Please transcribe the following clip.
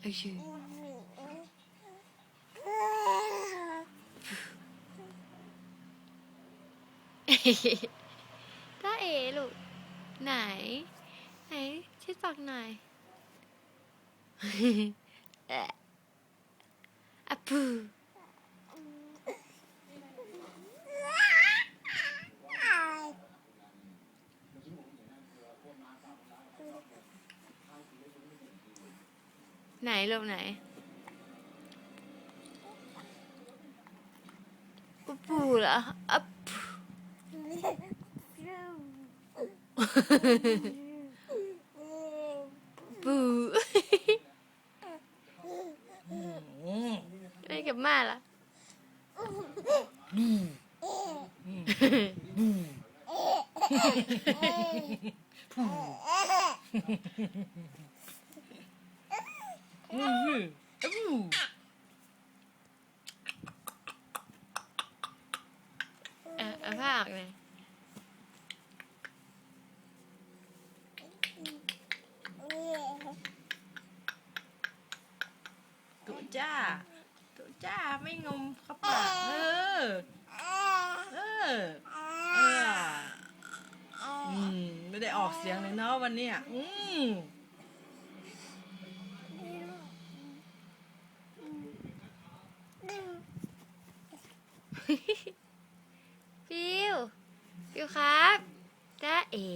เออชื่อตาเอ๋ลูก ไหน ไหนชิดปากหน่อยเอะอะปู ไหนลูกไหนอะปูเหรออะปูปูไม่กับมาล่ะ เออเอาผ้าออกเลยตุจ้าตุจ้าไม่งมเข้าปากเออ เออ เออ อืม ไม่ได้ออกเสียงเลยเนาะวันเนี้ยอืม ฟิวฟิวครับจ้าเอ๋